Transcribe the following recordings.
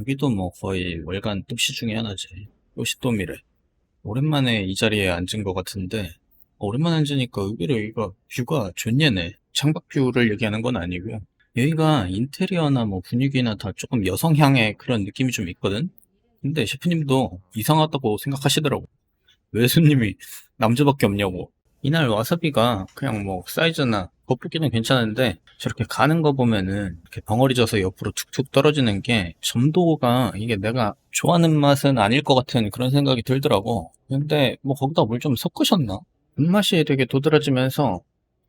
여기도 뭐 거의 월간 뚝시 중에 하나지. 또시또미래. 오랜만에 이 자리에 앉은 것 같은데, 오랜만에 앉으니까 의외로 여기가 뷰가 좋네네. 창밖 뷰를 얘기하는 건 아니고요. 여기가 인테리어나 뭐 분위기나 다 조금 여성향의 그런 느낌이 좀 있거든? 근데 셰프님도 이상하다고 생각하시더라고. 왜 손님이 남자밖에 없냐고. 이날 와사비가 그냥 뭐 사이즈나 겉보기는 괜찮은데 저렇게 가는 거 보면은 이렇게 벙어리 져서 옆으로 툭툭 떨어지는 게 점도가 이게 내가 좋아하는 맛은 아닐 것 같은 그런 생각이 들더라고. 근데 뭐 거기다 뭘 좀 섞으셨나? 끝맛이 되게 도드라지면서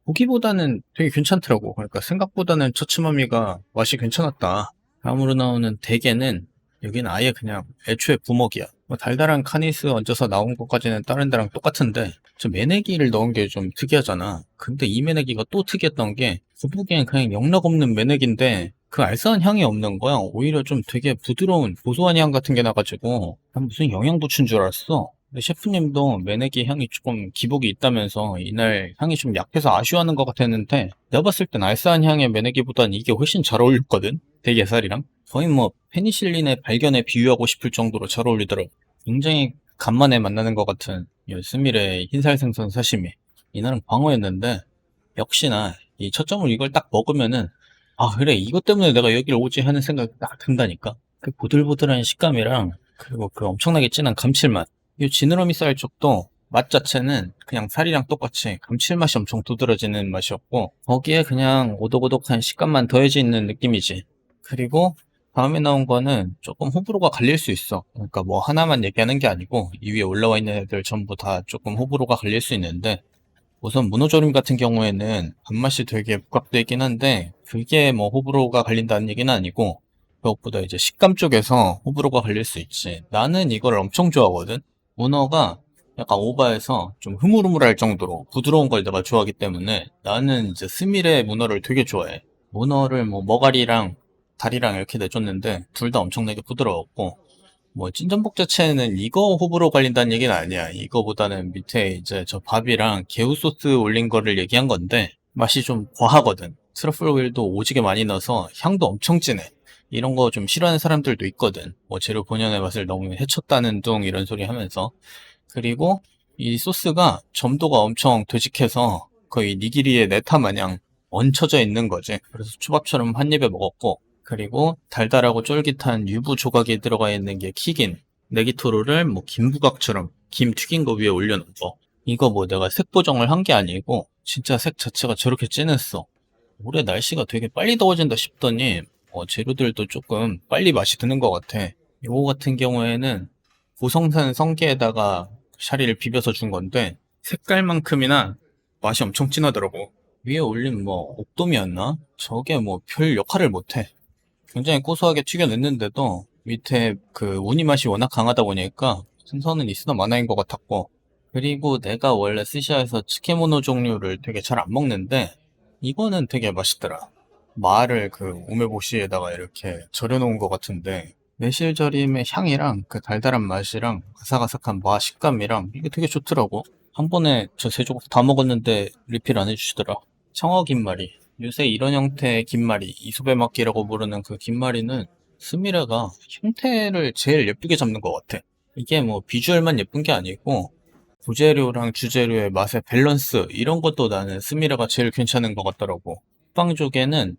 보기보다는 되게 괜찮더라고. 그러니까 생각보다는 처츠마미가 맛이 괜찮았다. 다음으로 나오는 대게는 여기는 아예 그냥 애초에 부먹이야. 뭐 달달한 카니스 얹어서 나온 것까지는 다른 데랑 똑같은데 저 매내기를 넣은 게 좀 특이하잖아. 근데 이 매내기가 또 특이했던 게 겉보기엔 그냥 영락 없는 매내기인데 그 알싸한 향이 없는 거야. 오히려 좀 되게 부드러운 고소한 향 같은 게 나가지고 난 무슨 영양 부추인 줄 알았어. 근데 셰프님도 매내기 향이 조금 기복이 있다면서 이날 향이 좀 약해서 아쉬워하는 것 같았는데 내가 봤을 땐 알싸한 향의 매내기보단 이게 훨씬 잘 어울렸거든? 대게살이랑. 거의 뭐 페니실린의 발견에 비유하고 싶을 정도로 잘 어울리더라고. 굉장히 간만에 만나는 것 같은 이 스미레 흰살 생선 사시미. 이날은 광어였는데 역시나 이 초점을 이걸 딱 먹으면은 아 그래 이것 때문에 내가 여기를 오지 하는 생각이 딱 든다니까. 그 보들보들한 식감이랑 그리고 그 엄청나게 진한 감칠맛. 이 지느러미 쌀 쪽도 맛 자체는 그냥 살이랑 똑같이 감칠맛이 엄청 두드러지는 맛이었고 거기에 그냥 오독오독한 식감만 더해져 있는 느낌이지. 그리고 다음에 나온 거는 조금 호불호가 갈릴 수 있어. 그러니까 뭐 하나만 얘기하는 게 아니고 이 위에 올라와 있는 애들 전부 다 조금 호불호가 갈릴 수 있는데 우선 문어조림 같은 경우에는 밥맛이 되게 부각돼 있긴 한데 그게 뭐 호불호가 갈린다는 얘기는 아니고 그것보다 이제 식감 쪽에서 호불호가 갈릴 수 있지. 나는 이걸 엄청 좋아하거든. 문어가 약간 오버해서 좀 흐물흐물할 정도로 부드러운 걸 내가 좋아하기 때문에 나는 이제 스미레 문어를 되게 좋아해. 문어를 뭐 머가리랑 다리랑 이렇게 내줬는데 둘 다 엄청나게 부드러웠고 뭐 찐전복 자체는 이거 호불호 갈린다는 얘기는 아니야. 이거보다는 밑에 이제 저 밥이랑 개우 소스 올린 거를 얘기한 건데 맛이 좀 과하거든. 트러플 오일도 오지게 많이 넣어서 향도 엄청 진해. 이런 거 좀 싫어하는 사람들도 있거든. 뭐 재료 본연의 맛을 너무 해쳤다는 둥 이런 소리 하면서 그리고 이 소스가 점도가 엄청 되직해서 거의 니기리의 네타 마냥 얹혀져 있는 거지. 그래서 초밥처럼 한 입에 먹었고 그리고 달달하고 쫄깃한 유부 조각이 들어가 있는 게 킥인 네기토로를 뭐 김부각처럼 김 튀긴 거 위에 올려놓은 거 이거 뭐 내가 색 보정을 한 게 아니고 진짜 색 자체가 저렇게 진했어. 올해 날씨가 되게 빨리 더워진다 싶더니 어, 재료들도 조금 빨리 맛이 드는 것 같아. 요거 같은 경우에는 고성산 성게에다가 샤리를 비벼서 준 건데 색깔만큼이나 맛이 엄청 진하더라고. 위에 올린 뭐 옥돔이었나? 저게 뭐 별 역할을 못해 굉장히 고소하게 튀겨냈는데도 밑에 그 우니 맛이 워낙 강하다 보니까 생선은 있으나 마나인 것 같았고 그리고 내가 원래 스시야에서 츠케모노 종류를 되게 잘 안 먹는데 이거는 되게 맛있더라. 마를 그 우메보시에다가 이렇게 절여놓은 것 같은데 매실 절임의 향이랑 그 달달한 맛이랑 아삭아삭한 마 식감이랑 이게 되게 좋더라고. 한 번에 저 세 조각 다 먹었는데 리필 안 해주시더라. 청어 김말이 요새 이런 형태의 김말이 이소배막기라고 부르는 그 김말이는 스미레가 형태를 제일 예쁘게 잡는 것 같아. 이게 뭐 비주얼만 예쁜 게 아니고 부재료랑 주재료의 맛의 밸런스 이런 것도 나는 스미레가 제일 괜찮은 것 같더라고. 빵 쪽에는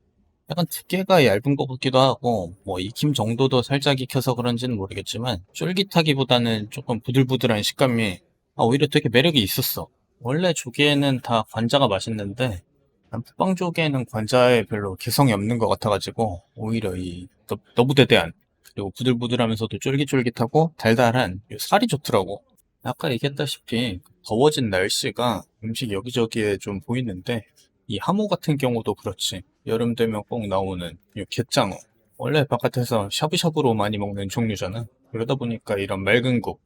약간 두께가 얇은 것 같기도 하고 뭐 익힘 정도도 살짝 익혀서 그런지는 모르겠지만 쫄깃하기보다는 조금 부들부들한 식감이 아, 오히려 되게 매력이 있었어. 원래 조개는 다 관자가 맛있는데 남 북방 쪽에는 관자에 별로 개성이 없는 것 같아가지고 오히려 이 너- 너부대 대한 그리고 부들부들하면서도 쫄깃쫄깃하고 달달한 이 살이 좋더라고. 아까 얘기했다시피 더워진 날씨가 음식 여기저기에 좀 보이는데 이 하모 같은 경우도 그렇지. 여름 되면 꼭 나오는 이 갯장어. 원래 바깥에서 샤브샤브로 많이 먹는 종류잖아. 그러다 보니까 이런 맑은 국,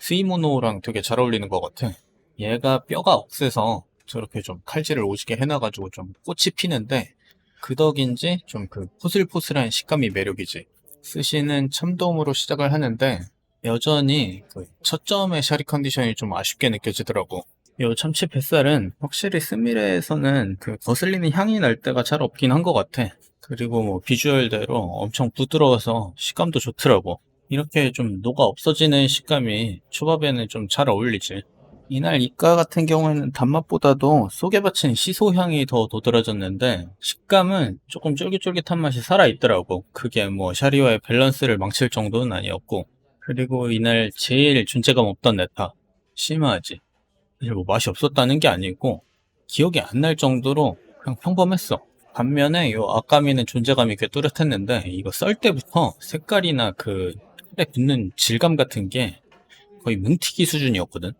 스이모노랑 되게 잘 어울리는 것 같아. 얘가 뼈가 억세서 저렇게 좀 칼질을 오지게 해놔가지고 좀 꽃이 피는데 그 덕인지 좀 그 포슬포슬한 식감이 매력이지. 스시는 참돔으로 시작을 하는데 여전히 그 첫 점의 샤리 컨디션이 좀 아쉽게 느껴지더라고. 요 참치 뱃살은 확실히 스미레에서는 그 거슬리는 향이 날 때가 잘 없긴 한 것 같아. 그리고 뭐 비주얼대로 엄청 부드러워서 식감도 좋더라고. 이렇게 좀 녹아 없어지는 식감이 초밥에는 좀 잘 어울리지. 이날 이까 같은 경우에는 단맛보다도 속에 받친 시소향이 더 도드라졌는데 식감은 조금 쫄깃쫄깃한 맛이 살아있더라고. 그게 뭐 샤리와의 밸런스를 망칠 정도는 아니었고. 그리고 이날 제일 존재감 없던 네타. 심하지. 사실 뭐 맛이 없었다는 게 아니고 기억이 안 날 정도로 그냥 평범했어. 반면에 요 아까미는 존재감이 꽤 뚜렷했는데 이거 썰 때부터 색깔이나 그 살에 붙는 질감 같은 게 거의 뭉티기 수준이었거든.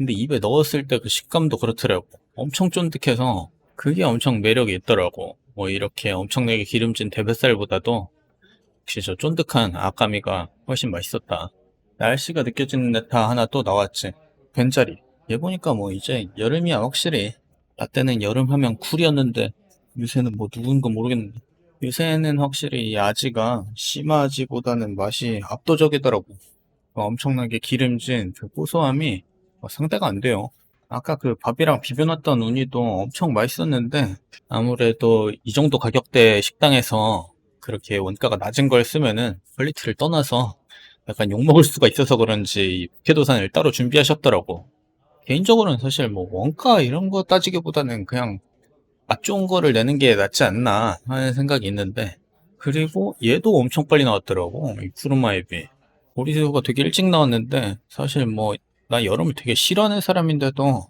근데 입에 넣었을 때 그 식감도 그렇더라고. 엄청 쫀득해서 그게 엄청 매력이 있더라고. 뭐 이렇게 엄청나게 기름진 대뱃살보다도 역시 저 쫀득한 아까미가 훨씬 맛있었다. 날씨가 느껴지는 네타 하나 또 나왔지. 괜자리. 얘 보니까 뭐 이제 여름이야 확실히. 나 때는 여름 하면 쿨이었는데 요새는 뭐 누군가 모르겠는데. 요새는 확실히 이 아지가 심아지보다는 맛이 압도적이더라고. 그 엄청나게 기름진 그 고소함이 어, 상대가 안 돼요. 아까 그 밥이랑 비벼놨던 우니도 엄청 맛있었는데 아무래도 이 정도 가격대 식당에서 그렇게 원가가 낮은 걸 쓰면은 퀄리티를 떠나서 약간 욕먹을 수가 있어서 그런지 북해도산을 따로 준비하셨더라고. 개인적으로는 사실 뭐 원가 이런 거 따지기보다는 그냥 맛 좋은 거를 내는 게 낫지 않나 하는 생각이 있는데 그리고 얘도 엄청 빨리 나왔더라고 이 푸르마에비 보리새우가 되게 일찍 나왔는데 사실 뭐 나 여름을 되게 싫어하는 사람인데도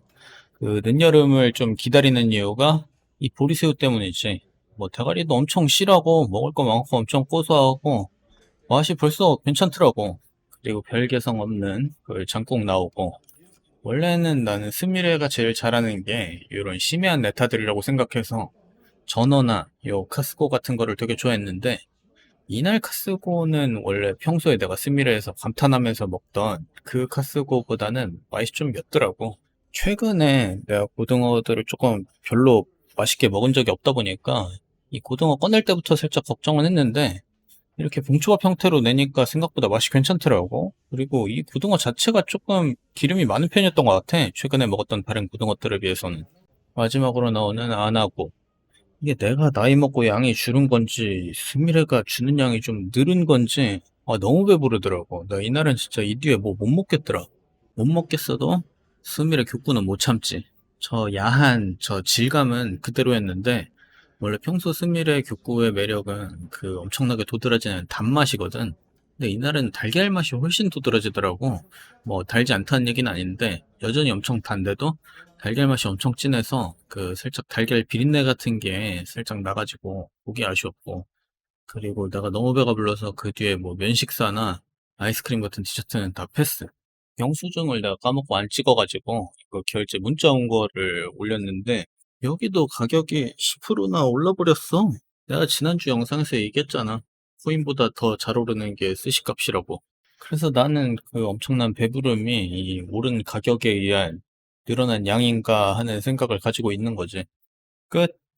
그 늦여름을 좀 기다리는 이유가 이 보리새우 때문이지. 뭐 대가리도 엄청 실하고 먹을 거 많고 엄청 고소하고 맛이 벌써 괜찮더라고. 그리고 별 개성 없는 그 장국 나오고. 원래는 나는 스미레가 제일 잘하는 게 이런 심해한 네타들이라고 생각해서 전어나 요 카스코 같은 거를 되게 좋아했는데 이날 카스고는 원래 평소에 내가 스미레에서 감탄하면서 먹던 그 카스고보다는 맛이 좀 맵더라고. 최근에 내가 고등어들을 조금 별로 맛있게 먹은 적이 없다 보니까 이 고등어 꺼낼 때부터 살짝 걱정은 했는데 이렇게 봉초밥 형태로 내니까 생각보다 맛이 괜찮더라고. 그리고 이 고등어 자체가 조금 기름이 많은 편이었던 것 같아. 최근에 먹었던 다른 고등어들에 비해서는. 마지막으로 나오는 안하고. 이게 내가 나이 먹고 양이 줄은 건지, 스미레가 주는 양이 좀 늘은 건지, 아, 너무 배부르더라고. 나 이날은 진짜 이 뒤에 뭐 못 먹겠더라. 못 먹겠어도 스미레 교구는 못 참지. 저 야한 저 질감은 그대로였는데, 원래 평소 스미레 교구의 매력은 그 엄청나게 도드라지는 단맛이거든. 근데 이날은 달걀 맛이 훨씬 도드라지더라고. 뭐 달지 않다는 얘기는 아닌데 여전히 엄청 단데도 달걀 맛이 엄청 진해서 그 살짝 달걀 비린내 같은 게 살짝 나가지고 보기 아쉬웠고 그리고 내가 너무 배가 불러서 그 뒤에 뭐 면식사나 아이스크림 같은 디저트는 다 패스. 영수증을 내가 까먹고 안 찍어가지고 이거 결제 문자 온 거를 올렸는데 여기도 가격이 10%나 올라버렸어. 내가 지난주 영상에서 얘기했잖아. 코인보다 더 잘 오르는 게 스시값이라고. 그래서 나는 그 엄청난 배부름이 이 오른 가격에 의한 늘어난 양인가 하는 생각을 가지고 있는 거지. 끝.